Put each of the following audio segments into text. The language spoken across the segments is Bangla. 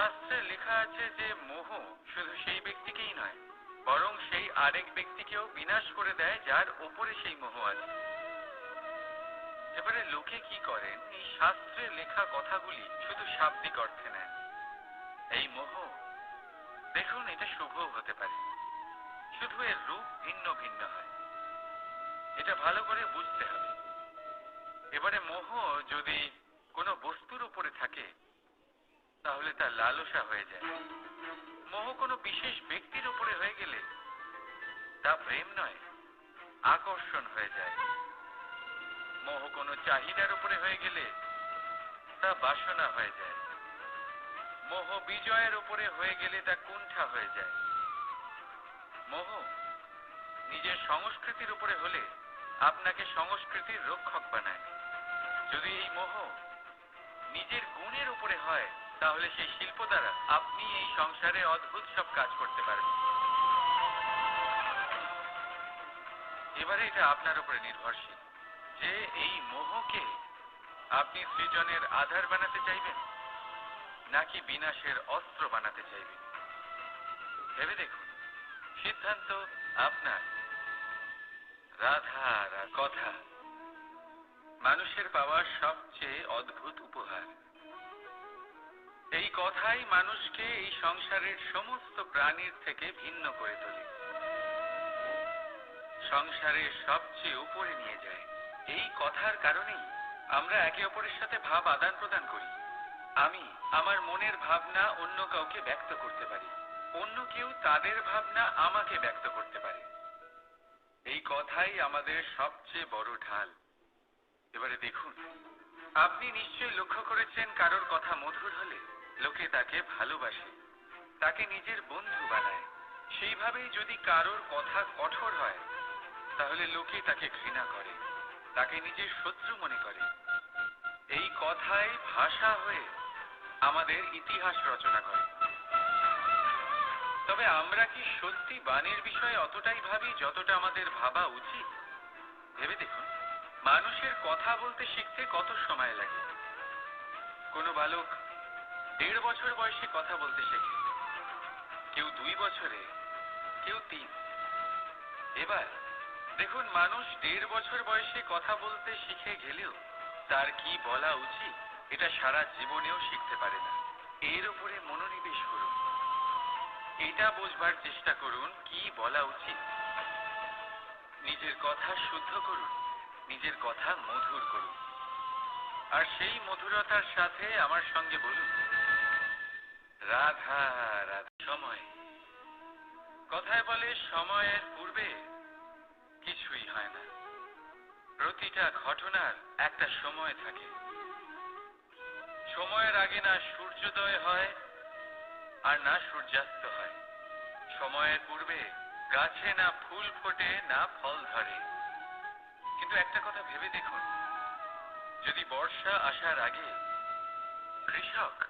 শাস্ত্রে লেখা আছে যে মোহ শুধু সেই ব্যক্তিকেই নয়, বরং সেই আরেক ব্যক্তিকেও বিনাশ করে দেয় যার ওপরে সেই মোহ আছে। এবারে লোকে কি করেন? এই শাস্ত্রে লেখা কথাগুলি শুধু শাব্দিক অর্থে নেন এই মোহ, দেখুন, এটা শুভ হতে পারে। শুধু এর রূপ ভিন্ন ভিন্ন হয়। এটা ভালো করে বুঝতে হবে। এবারে মোহ যদি কোনো বস্তুর উপরে থাকে তাহলে তা লালসা হয়ে যায়। মোহ কোনো বিশেষ ব্যক্তির উপরে হয়ে গেলে তা প্রেম নয়, আকর্ষণ হয়ে যায়। মোহ কোনো চাহিদার উপরে হয়ে গেলে তা বাসনা হয়ে যায়। মোহ বিজয়ের উপরে হয়ে গেলে তা কুণ্ঠা হয়ে যায়। মোহ নিজের সংস্কৃতির উপরে হলে আপনাকে সংস্কৃতির রক্ষক বানায়। যদি এই মোহ নিজের গুণের উপরে হয় তাহলে সেই শিল্প দ্বারা আপনি এই সংসারে অদ্ভুত সব কাজ করতে পারবেন এবারে এটা আপনার উপরে নির্ভরশীল। যে এই মোহকে আপনি সৃজনের আধার বানাতে চাইবেন, নাকি বিনাশের অস্ত্র বানাতে চাইবেন? ভেবে দেখুন, সিদ্ধান্ত আপনার। রাধা কথা, মানুষের পাওয়া সবচেয়ে অদ্ভুত উপহার। এই কথাই মানুষকে এই সংসারের সমস্ত প্রাণীর থেকে ভিন্ন করে তোলে। সংসারের সবচেয়ে উপরে নিয়ে যায়। এই কথার কারণেই আমরা একে অপরের সাথে ভাব আদান প্রদান করি। আমি আমার মনের ভাবনা অন্য কাউকে ব্যক্ত করতে পারি। অন্য কেউ তাদের ভাবনা আমাকে ব্যক্ত করতে পারে। এই কথাই আমাদের সবচেয়ে বড় ঢাল। এবারে দেখুন, আপনি নিশ্চয়ই লক্ষ্য করেছেন কারোর কথা মধুর হলে লোকে তাকে ভালোবাসে, তাকে নিজের বন্ধু বানায়। সেইভাবেই যদি কারোর কথা কঠোর হয়, তাহলে লোকে তাকে ঘৃণা করে, তাকে নিজের শত্রু মনে করে। এই কথাই ভাষা হয়ে আমাদের ইতিহাস রচনা করে। তবে আমরা কি সত্যি বাণীর বিষয়ে অতটাই ভাবি যতটা আমাদের ভাবা উচিত? ভেবে দেখুন, মানুষের কথা বলতে শিখতে কত সময় লাগে? কোনো বালক দেড় বছর বয়সে কথা বলতে শেখে। কেউ দুই বছরে, কেউ তিন। এবার দেখুন মানুষ দেড় বছর বয়সে কথা বলতে শিখে গেলেও তার কি বলা উচিত এটা সারা জীবনেও শিখতে পারে না। এর উপরে মনোনিবেশ করুন। এটা বোঝবার চেষ্টা করুন কি বলা উচিত। নিজের কথা শুদ্ধ করুন, নিজের কথা মধুর করুন। আর সেই মধুরতার সাথে আমার সঙ্গে বলুন। রাধা রাধা, সময়। কথায় বলে সময়ের পূর্বে কিছুই হয় না। প্রতিটা ঘটনার একটা সময় থাকে। সময়ের আগে না সূর্যোদয় হয়, আর না সূর্যাস্ত হয়। সময়ের পূর্বে গাছে না ফুল ফোটে, না ফল ধরে। কিন্তু একটা কথা ভেবে দেখুন, যদি বর্ষা আসার আগে কৃষক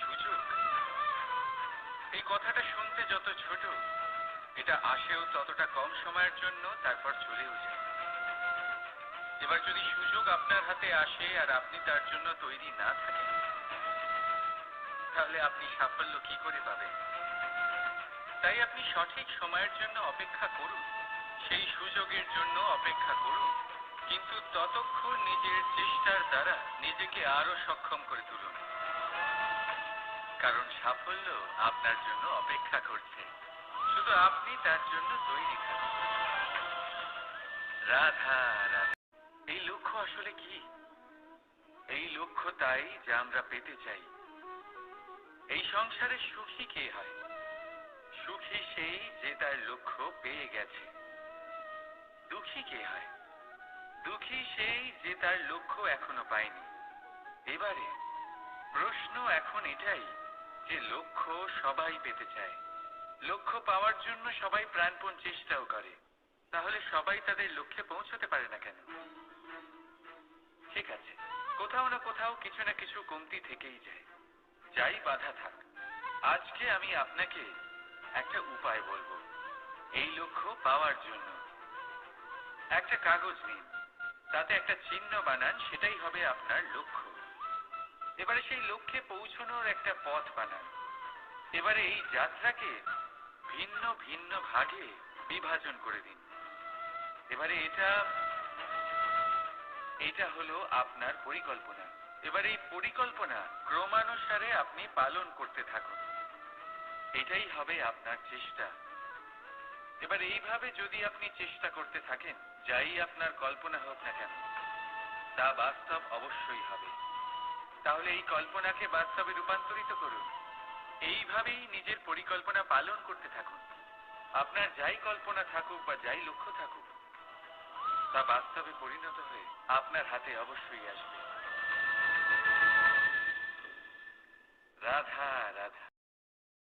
সুযোগ। এই কথাটা শুনতে যত ছোট, এটা আসেও ততটা কম সময়ের জন্য তারপর চলেও যায়। এবার যদি সুযোগ আপনার হাতে আসে আর আপনি তার জন্য তৈরি না থাকেন, তাহলে আপনি সাফল্য কি করে পাবেন? তাই আপনি সঠিক সময়ের জন্য অপেক্ষা করুন, সেই সুযোগের জন্য অপেক্ষা করুন। কিন্তু ততক্ষণ নিজের চেষ্টার দ্বারা নিজেকে আরও সক্ষম করে তুলুন। কারণ সাফল্য আপনার জন্য অপেক্ষা করছে। শুধু আপনি তার জন্য তৈরি থাকুন। রাধা রাধা। এই লক্ষ্য আসলে কি? এই লক্ষ্য তাই যা আমরা পেতে চাই। এই সংসারে সুখী কে হয়? সুখী সেই যে তার লক্ষ্য পেয়ে গেছে। দুঃখী কে হয়? দুঃখী সেই যে তার লক্ষ্য এখনও পায়নি। এবারে প্রশ্ন এখন এটাই যে লক্ষ্য সবাই পেতে চায়। লক্ষ্য পাওয়ার জন্য সবাই প্রাণপণ চেষ্টাও করে। তাহলে সবাই তাদের লক্ষ্যে পৌঁছতে পারে না কেন? ঠিক আছে, কোথাও না কোথাও কিছু না কিছু কমতি থেকেই যায়। যাই বাধা থাক, আজকে আমি আপনাকে একটা উপায় বলব। এই লক্ষ্য পাওয়ার জন্য। একটা কাগজ নিন। তাতে একটা চিহ্ন বানান, সেটাই হবে আপনার লক্ষ্য। এবারে সেই লক্ষ্যে পৌঁছানোর একটা পথ বানান। এবারে এই যাত্রাকে ভিন্ন ভিন্ন ভাগে বিভাজন করে দিন। এবারে এটা এটা হলো আপনার পরিকল্পনা। এবার এই পরিকল্পনা ক্রমানুসারে আপনি পালন করতে থাকুন। এটাই হবে আপনার চেষ্টা। এবার এইভাবে যদি আপনি চেষ্টা করতে থাকেন যাই আপনার কল্পনা হোক না কেন, তা বাস্তব অবশ্যই হবে। তাহলে এই কল্পনাকে বাস্তবে রূপান্তরিত করুন। এইভাবেই নিজের পরিকল্পনা পালন করতে থাকুন। আপনার যাই কল্পনা থাকুক বা যাই লক্ষ্য থাকুক, তা বাস্তবে পরিণত হয়ে আপনার হাতে অবশ্যই আসবে। রাধা রাধা।